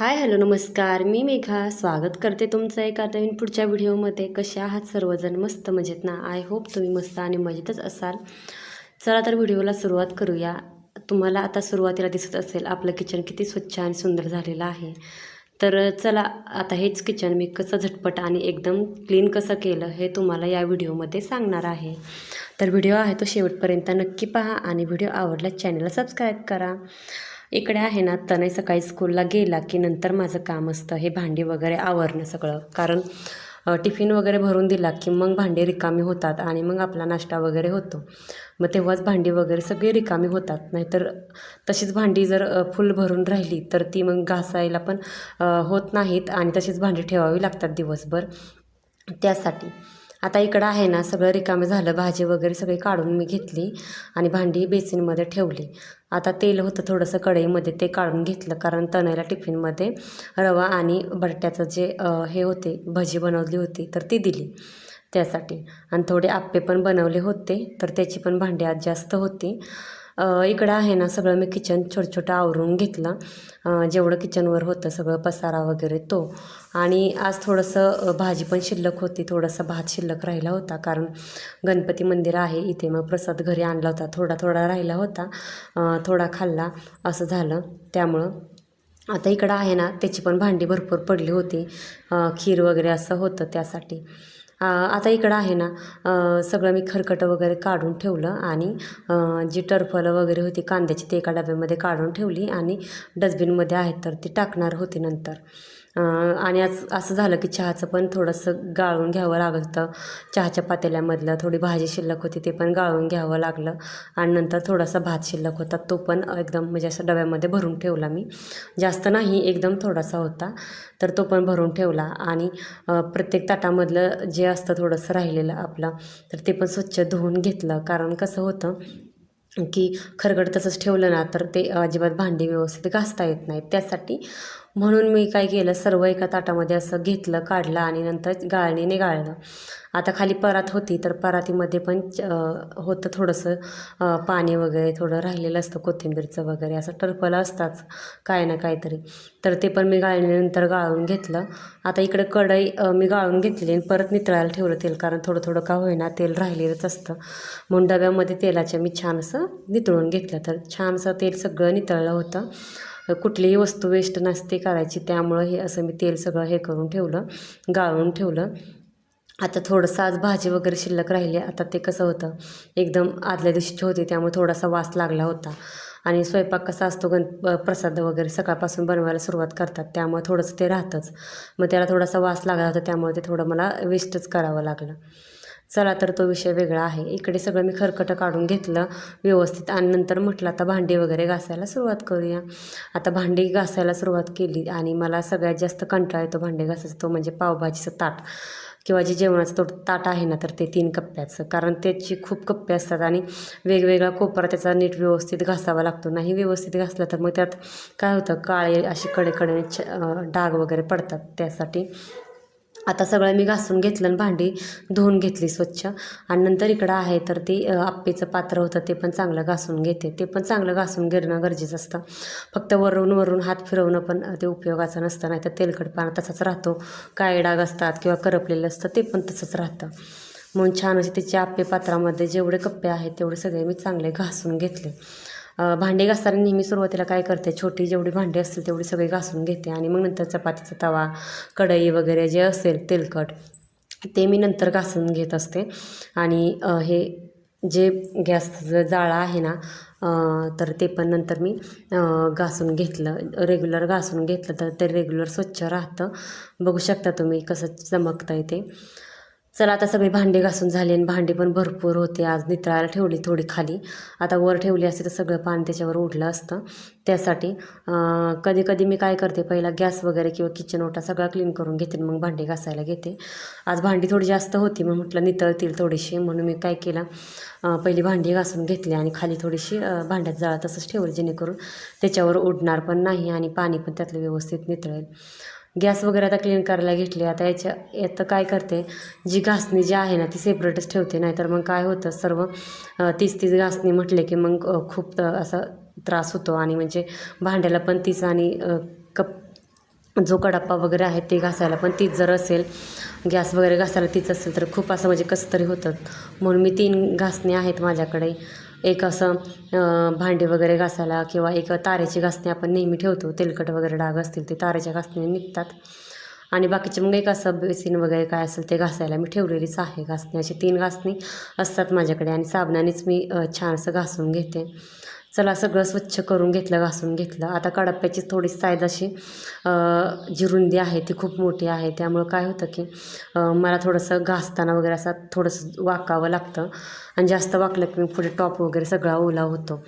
Hi hello नमस्कार. मी मेघा. स्वागत करते तुमचं एका नवीन पुढच्या व्हिडिओमध्ये. कसे आहात सर्वजण? मस्त मजेत ना? आय होप तुम्ही मस्त आणि मजेतच असाल. चला तर व्हिडिओला सुरुवात करूया. तुम्हाला आता सुरुवातीला दिसत असेल आपलं किचन किती स्वच्छ आणि सुंदर झालेलं आहे. तर चला आता हेच किचन मी कसं झटपट आणि एकदम क्लीन कसं केलं हे तुम्हाला या व्हिडिओमध्ये सांगणार आहे. तर व्हिडिओ आहे तो शेवटपर्यंत नक्की पहा आणि व्हिडिओ आवडल्यास चॅनलला सबस्क्राईब करा. इकडे आहे ना तनय सकाळी स्कूलला गेला की नंतर माझं काम असतं हे भांडी वगैरे आवरणं सगळं. कारण टिफिन वगैरे भरून दिला की मग भांडी रिकामी होतात आणि मग आपला नाश्ता वगैरे होतो. मग तेव्हाच भांडी वगैरे सगळी रिकामी होतात. नाहीतर तशीच भांडी जर फुल भरून राहिली तर ती मग घासायला पण होत नाहीत आणि तशीच भांडी ठेवावी लागतात दिवसभर. त्यासाठी आता इकडं आहे ना सगळं रिकामं झालं भाजी वगैरे सगळी काढून मी घेतली आणि भांडी बेसिनमध्ये ठेवली. आता तेल होतं थोडंसं कढईमध्ये ते काढून घेतलं कारण तनयला टिफिनमध्ये रवा आणि बटाट्याचं जे हे होते भजी बनवली होती तर ती दिली त्यासाठी. आणि थोडे आप्पे पण बनवले होते तर त्याची पण भांडी आज जास्त होती. इकडं आहे ना सगळं. मी किचन छोटं छोटं आवरून घेतलं. जेवढं किचनवर होतं सगळं पसारा वगैरे तो. आणि आज थोडंसं भाजी पण शिल्लक होती. थोडासा भात शिल्लक राहिला होता. कारण गणपती मंदिर आहे. इथे मग प्रसाद घरी आणला होता. थोडा थोडा राहिला होता. थोडा खाल्ला. असं झालं. त्यामुळं आता इकडं आहे ना त्याची पण भांडी भरपूर पडली होती. खीर वगैरे असं होतं त्यासाठी. आता इकडं आहे ना सगळं मी खरकटं वगैरे काढून ठेवलं आणि जी टरफलं वगैरे होती कांद्याची ते एका डब्यामध्ये काढून ठेवली आणि डस्टबिनमध्ये आहेत तर ती टाकणार होती नंतर. आणि आज असं झालं की चहाचं पण थोडंसं गाळून घ्यावं लागलं होतं चहाच्या पातेल्यामधलं थोडी भाजी शिल्लक होती ते पण गाळून घ्यावं लागलं. आणि नंतर थोडासा भात शिल्लक होता तो पण एकदम म्हणजे असं डब्यामध्ये भरून ठेवला मी. जास्त नाही एकदम थोडासा होता तर तो पण भरून ठेवला. आणि प्रत्येक ताटामधलं जे असतं थोडंसं राहिलेलं आपलं तर ते पण स्वच्छ धुवून घेतलं. कारण कसं होतं की खरगड तसंच ठेवलं ना तर ते अजिबात भांडी व्यवस्थित घासता येत नाहीत. त्यासाठी म्हणून मी काय केलं सर्व एका ताटामध्ये असं घेतलं काढलं आणि नंतर गाळणीने गाळलं. आता खाली परात होती तर परातीमध्ये पण च- होतं थोडंसं पाणी वगैरे थोडं राहिलेलं असतं कोथिंबीरचं वगैरे असं टरफलं असताच काय ना काहीतरी. तर ते पण मी गाळणीनंतर गाळून घेतलं. आता इकडे कढई मी गाळून घेतली आणि परत नितळायला ठेवलं तेल कारण थोडं थोडं का होईना तेल राहिलेलंच असतं. म्हणून डब्यामध्ये तेलाच्या मी छान असं नितळून घेतलं. तर छान असं तेल सगळं नितळलं होतं. कुठलीही वस्तू वेस्ट नसते करायची. त्यामुळं हे असं मी तेल सगळं हे करून ठेवलं गाळून ठेवलं. आता थोडंसं आज भाजी वगैरे शिल्लक राहिली. आता ते कसं होतं? एकदम आदल्या दिवशीची होती त्यामुळे थोडासा वास लागला होता. आणि स्वयंपाक कसा असतो? गण प्रसाद वगैरे सकाळपासून बनवायला सुरुवात करतात. त्यामुळे थोडंसं ते राहतंच. मग त्याला थोडासा वास लागला होता त्यामुळे ते थोडं मला वेस्टच करावं लागलं. चला तर तो विषय वेगळा आहे. इकडे सगळं मी खरकटं काढून घेतलं व्यवस्थित आणि नंतर म्हटलं आता भांडी वगैरे घासायला सुरुवात करूया. आता भांडी घासायला सुरुवात केली आणि मला सगळ्यात जास्त कंटाळा येतो भांडी घासायचा. तो म्हणजे पावभाजीचं ताट किंवा जे जेवणाचं तो ताट आहे ना तर ते तीन कप्प्याचं. कारण त्याची खूप कप्पे असतात आणि वेगवेगळा कोपरा त्याचा नीट व्यवस्थित घासावा लागतो. नाही व्यवस्थित घासला तर मग त्यात काय होतं काळे असे कडेकडे छ डाग वगैरे पडतात त्यासाठी. आता सगळं मी घासून घेतलं आणि भांडी धुवून घेतली स्वच्छ. आणि नंतर इकडं आहे तर ते आप्पेचं पात्र होतं ते पण चांगलं घासून घेते. ते पण चांगलं घासून घेणं गरजेचं असतं. फक्त वरून वरून हात फिरवणं पण ते उपयोगाचं नसतं. नाही तर तेलकटपणा तसाच राहतो. काळे डाग असतात किंवा करपलेलं असतं ते पण तसंच राहतं. म्हणून छान असे त्याचे आप्पे पात्रामध्ये जेवढे कप्पे आहेत तेवढे सगळे मी चांगले घासून घेतले. भांडी घासताना नेहमी सुरुवातीला काय करते? छोटी जेवढी भांडी असतील तेवढी सगळी घासून घेते आणि मग नंतर चपातीचा तवा कढई वगैरे जे असेल तेलकट ते मी नंतर घासून घेत असते. आणि हे जे गॅसचं जाळं आहे ना तर ते पण नंतर मी घासून घेतलं. रेग्युलर घासून घेतलं तर ते रेग्युलर स्वच्छ राहतं. बघू शकता तुम्ही कसं चमकतं ते. चला आता सगळी भांडी घासून झाली आणि भांडी पण भरपूर होते. आज नितळायला ठेवली थोडी खाली. आता वर ठेवली असते तर सगळं पाणी त्याच्यावर उडलं असतं. त्यासाठी कधी कधी मी काय करते पहिला गॅस वगैरे किंवा किचन ओटा सगळा क्लीन करून घेते आणि मग भांडी घासायला घेते. आज भांडी थोडी जास्त होती मग म्हटलं नितळतील थोडीशी म्हणून मी काय केलं पहिली भांडी घासून घेतली आणि खाली थोडीशी भांड्यात जाळा तसंच ठेवली जेणेकरून त्याच्यावर उडणार पण नाही आणि पाणी पण त्यातलं व्यवस्थित नितळेल. गॅस वगैरे आता क्लीन करायला घेतली. आता याच्या आता काय करते जी घासणी जी आहे ना ती सेपरेटच ठेवते. नाहीतर मग काय होतं सर्व तीच तीच घासणी म्हटले की मग खूप त- असा त्रास होतो. आणि म्हणजे भांड्याला पण तीच आणि कप जो कडाप्पा वगैरे आहे ते घासायला पण तीच जर असेल गॅस वगैरे घासायला तीच असेल तर खूप असं म्हणजे कसं तरी होतं. म्हणून मी तीन घासणी आहेत माझ्याकडे. एक असं भांडे वगैरे घासायला किंवा एक तारेची घासणी आपण नेहमी ठेवतो तेलकट वगैरे डाग असतील ते तारेच्या घासणी निघतात. आणि बाकीचे मग एक असं बेसिन वगैरे काय असेल ते घासायला मी ठेवलेलीच आहे घासणी. अशी तीन घासणी असतात माझ्याकडे आणि साबणानेच मी छानसं छान असं घासून घेते. चला सगळं स्वच्छ करून घेतलं घासून घेतलं. आता कडाप्प्याची थोडी साईज अशी जी रुंदी आहे ती खूप मोठी आहे. त्यामुळं काय होतं की मला थोडंसं घासताना वगैरे असं थोडंसं वाकावं लागतं. आणि जास्त वाकलं की मी पुढे टॉप वगैरे सगळा ओला होतो.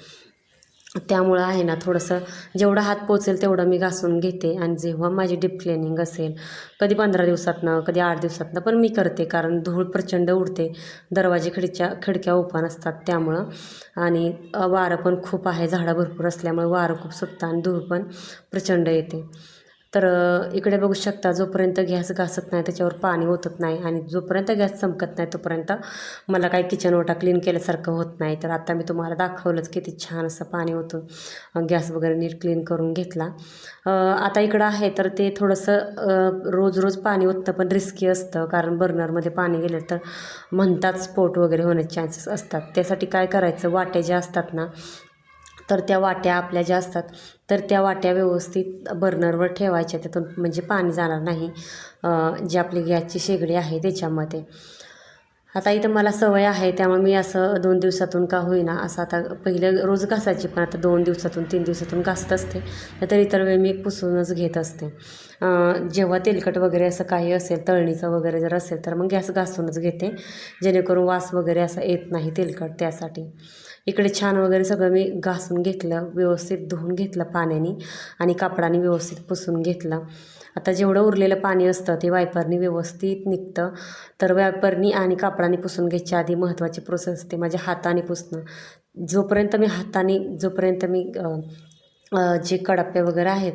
त्यामुळं आहे ना थोडंसं जेवढा हात पोचेल तेवढं मी घासून घेते. आणि जेव्हा माझी डीप क्लिनिंग असेल कधी पंधरा दिवसातनं कधी आठ दिवसातनं पण मी करते. कारण धूळ प्रचंड उडते. दरवाजे खिडच्या खिडक्या ओपन असतात त्यामुळं. आणि वारं पण खूप आहे. झाडं भरपूर असल्यामुळे वारं खूप सुटतं आणि धूळ पण प्रचंड येते. तर इकडे बघू शकता जोपर्यंत गॅस घासत नाही त्याच्यावर पाणी ओतत नाही आणि जोपर्यंत गॅस चमकत नाही तोपर्यंत मला काही किचन ओटा क्लीन केल्यासारखं होत नाही. तर आता मी तुम्हाला दाखवलंच किती छान असं पाणी होतं. गॅस वगैरे नीट क्लीन करून घेतला. आता इकडं आहे तर ते थोडंसं रोज रोज पाणी ओतणं पण रिस्की असतं कारण बर्नरमध्ये पाणी गेलं तर म्हणतात स्फोट वगैरे होण्याचे चान्सेस असतात. त्यासाठी काय करायचं? वाटे ज्या असतात ना तर त्या वाट्या आपल्या ज्या असतात तर त्या वाट्या व्यवस्थित बर्नरवर ठेवायच्या. त्यातून म्हणजे पाणी जाणार नाही जी आपली गॅसची शेगडी आहे त्याच्यामध्ये. आता इथं मला सवय आहे त्यामुळे मी असं दोन दिवसातून का होईना असं आता पहिले रोज घासायची पण आता दोन दिवसातून तीन दिवसातून घासत असते. तर इतर वेळ मी पुसूनच घेत असते. जेव्हा तेलकट वगैरे असं काही असेल तळणीचं वगैरे जर असेल तर मग गॅस घासूनच घेते. जेणेकरून वास वगैरे असा येत नाही तेलकट त्यासाठी. इकडे छान वगैरे सगळं मी घासून घेतलं व्यवस्थित धुवून घेतलं पाण्याने आणि कापडाने व्यवस्थित पुसून घेतलं. आता जेवढं उरलेलं पाणी असतं ते वायपरनी व्यवस्थित निघतं. तर वायपरनी आणि कापडाने पुसून घ्यायच्या आधी महत्त्वाची प्रोसेस असते माझ्या हाताने पुसणं. जोपर्यंत मी हाताने जोपर्यंत मी जे कडाप्पे वगैरे आहेत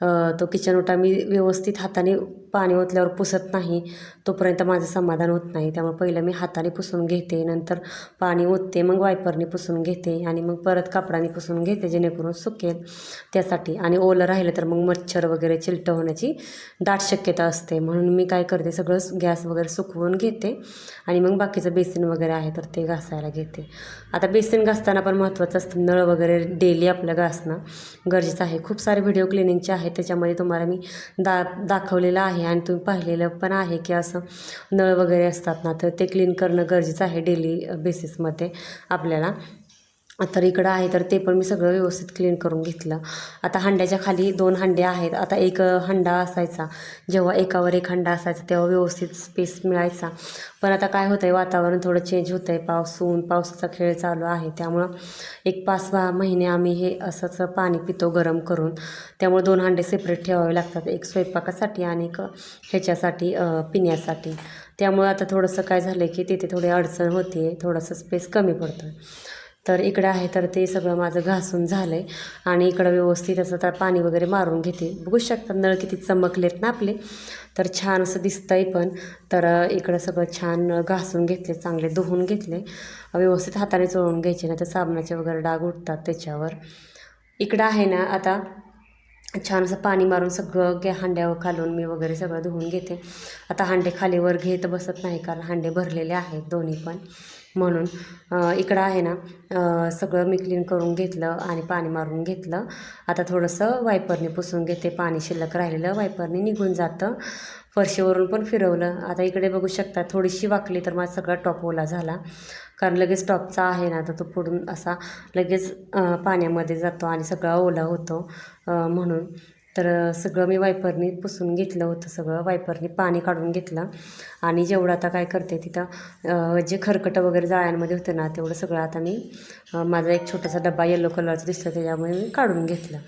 तो किचन ओटा मी व्यवस्थित हाताने पाणी ओतल्यावर पुसत नाही. तोपर्यंत माझं समाधान होत नाही. त्यामुळे पहिलं मी हाताने पुसून घेते. नंतर पाणी ओतते मग वायपरने पुसून घेते आणि मग परत कापडाने पुसून घेते जेणेकरून सुकेल त्यासाठी. आणि ओलं राहिलं तर मग मच्छर वगैरे चिलटं होण्याची दाट शक्यता असते. म्हणून मी काय करते सगळं गॅस वगैरे सुकवून घेते आणि मग बाकीचं बेसिन वगैरे आहे तर ते घासायला घेते. आता बेसिन घासताना पण महत्त्वाचं असतं नळ वगैरे डेली आपलं घासणं गरजेचं आहे. खूप सारे व्हिडिओ क्लिनिंगचे आहेत. त्याच्यामध्ये तुम्हाला मी दा दाखवलेलं आहे आणि तुम्ही पाहिलेलं पण आहे की असं नळ वगैरे असतात ना तर ते क्लीन करणं गरजेचं आहे डेली बेसिसमध्ये आपल्याला. तर इकडं आहे तर ते पण मी सगळं व्यवस्थित क्लीन करून घेतलं. आता हंड्याच्या खाली दोन हंडे आहेत. आता एक हंडा असायचा. जेव्हा एकावर एक हंडा असायचा तेव्हा व्यवस्थित स्पेस मिळायचा. पण आता काय होतं आहे वातावरण थोडं चेंज होतं आहे पाऊस ऊन पावसाचा खेळ चालू आहे. त्यामुळं एक पाच सहा महिने आम्ही हे असंच पाणी पितो गरम करून. त्यामुळे दोन हांडे सेपरेट ठेवावे लागतात. एक स्वयंपाकासाठी आणि एक ह्याच्यासाठी पिण्यासाठी. त्यामुळं आता थोडंसं काय झालं की तिथे थोडी अडचण होते थोडंसं स्पेस कमी पडतं तर इकडं आहे तर ते सगळं माझं घासून झालं आहे आणि इकडं व्यवस्थित असं तर पाणी वगैरे मारून घेते. बघू शकता नळ किती चमकलेत ना आपले. तर छान असं दिसतंय पण. तर इकडं सगळं छान घासून घेतले चांगले धुवून घेतले. व्यवस्थित हाताने चोळून घ्यायचे नाही तर साबणाचे वगैरे डाग उठतात त्याच्यावर. इकडं आहे ना आता छान असं पाणी मारून सगळं गे हांड्यावर खालून मी वगैरे सगळं धुवून घेते. आता हांडे खालीवर घेत बसत नाही कारण हांडे भरलेले आहेत दोन्ही पण. म्हणून इकडं आहे ना सगळं मी क्लीन करून घेतलं आणि पाणी मारून घेतलं. आता थोडंसं वायपरने पुसून घेते पाणी शिल्लक राहिलेलं वायपरने निघून जातं. फरशीवरून पण फिरवलं. आता इकडे बघू शकता थोडीशी वाकली तर माझा सगळा टॉप ओला झाला. कारण लगेच टॉपचा आहे ना तर तो पुढून असा लगेच पाण्यामध्ये जातो आणि सगळा ओला होतो. म्हणून तर सगळं मी वायपरनी पुसून घेतलं होतं सगळं. वायपरनी पाणी काढून घेतलं. आणि जेवढं आता काय करते तिथं जे खरकटं वगैरे जाळ्यांमध्ये होतं ना तेवढं सगळं आता मी माझा एक छोटासा डब्बा येलो कलरचा दिसतो त्याच्यामुळे मी काढून घेतलं.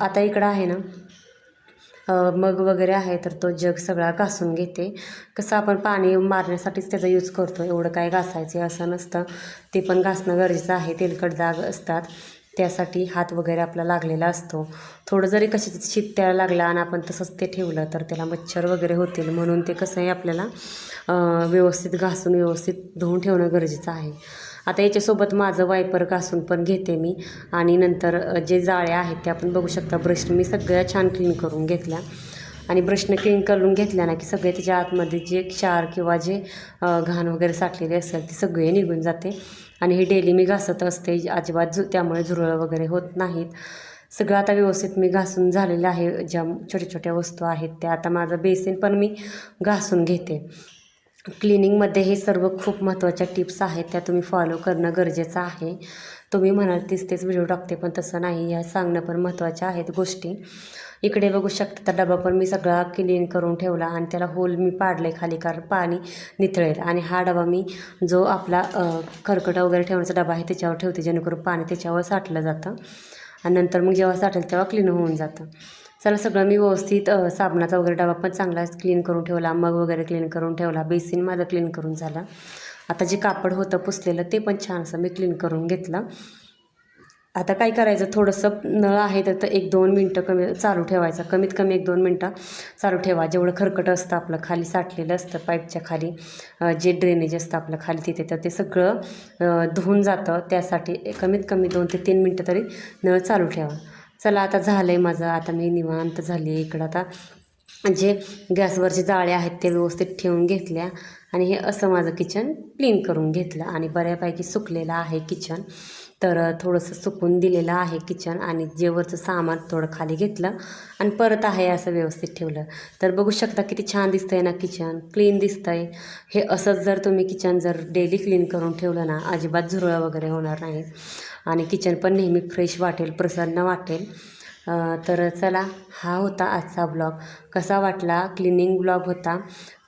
आता इकडं आहे ना मग वगैरे आहे तर तो जग सगळा घासून घेते. कसं आपण पाणी मारण्यासाठीच त्याचा यूज करतो. एवढं काय घासायचे असं नसतं. ते पण घासणं गरजेचं आहे. तेलकट जाग असतात. त्यासाठी हात वगैरे आपला लागलेला असतो. थोडं जरी कशाची शीत त्याला लागला आणि आपण तसंच ते ठेवलं तर त्याला मच्छर वगैरे होतील. म्हणून ते कसं आहे आपल्याला व्यवस्थित घासून व्यवस्थित धुवून ठेवणं गरजेचं आहे. आता याच्यासोबत माझं वायपर घासून पण घेते मी. आणि नंतर जे जाळ्या आहेत त्या आपण बघू शकता. ब्रशने मी सगळ्या छान क्लीन करून घेतल्या. आणि ब्रशनं क्लीन करून घेतल्या ना की सगळे त्याच्या आतमध्ये जे क्षार किंवा जे घाण वगैरे साठलेले असेल ते सगळे निघून जाते. आणि हे डेली मी घासत असते. अजिबात झु त्यामुळे झुरळं वगैरे होत नाहीत. सगळं आता व्यवस्थित मी घासून झालेलं आहे. ज्या छोट्या छोट्या वस्तू आहेत त्या. आता माझं बेसिन पण मी घासून घेते. क्लिनिंगमध्ये हे सर्व खूप महत्त्वाच्या टिप्स आहेत. त्या तुम्ही फॉलो करणं गरजेचं आहे. तुम्ही म्हणाल तीच तेच व्हिडिओ टाकते पण तसं नाही. या सांगणं पण महत्त्वाच्या आहेत गोष्टी. इकडे बघू शकता तर डबा पण मी सगळा क्लीन करून ठेवला आणि त्याला होल मी पाडले खाली कारण पाणी निथळेल आणि हा डबा मी जो आपला खरकटा वगैरे ठेवण्याचा डबा आहे त्याच्यावर ठेवते जेणेकरून पाणी त्याच्यावर साठलं जातं. आणि नंतर मग जेव्हा साठेल तेव्हा क्लीन होऊन जातं. चला सगळं मी व्यवस्थित साबणाचा वगैरे डबा पण चांगला क्लीन करून ठेवला मग वगैरे क्लीन करून ठेवला बेसिन माझं क्लीन करून झाला. आता जे कापड होतं पुसलेलं ते पण छान असं मी क्लीन करून घेतलं. आता काय करायचं? थोडंसं नळ आहे तर एक दोन मिनटं कमी चालू ठेवायचं. कमीत कमी एक दोन मिनटं चालू ठेवा. जेवढं खरकट असतं आपलं खाली साठलेलं असतं पाईपच्या खाली जे ड्रेनेज असतं आपलं खाली तिथे तर ते सगळं धुवून जातं. त्यासाठी कमीत कमी दोन ते तीन मिनटं तरी नळ चालू ठेवा. चला आता झालं आहे माझं. आता मी निवांत झाली आहे इकडं. आता जे गॅसवरचे जाळे आहेत ते व्यवस्थित ठेवून घेतल्या आणि हे असं माझं किचन क्लीन करून घेतलं. आणि बऱ्यापैकी सुकलेलं आहे किचन तर थोडंसं सुकून दिलेलं आहे किचन आणि जेवरचं सामान थोडं खाली घेतलं आणि परत आहे असं व्यवस्थित ठेवलं. तर बघू शकता किती छान दिसतं आहे ना किचन क्लीन दिसतंय. हे असंच जर तुम्ही किचन जर डेली क्लीन करून ठेवलं ना अजिबात झुरळं वगैरे होणार नाही. आणि किचन पण नेहमी फ्रेश वाटेल प्रसन्न वाटेल. तर चला हा होता आजचा ब्लॉग. कसा वाटला? क्लिनिंग ब्लॉग होता.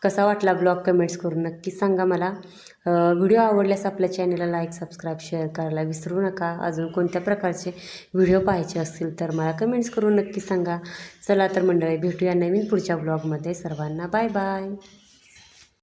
कसा वाटला ब्लॉग? कमेंट्स करून नक्की सांगा मला. व्हिडिओ आवडल्यास आपल्या चॅनलला लाईक सबस्क्राईब शेअर करायला विसरू नका. अजून कोणत्या प्रकारचे व्हिडिओ पाहायचे असतील तर मला कमेंट्स करून नक्की सांगा. चला तर मंडळी भेटूया नवीन पुढच्या ब्लॉगमध्ये. सर्वांना बाय बाय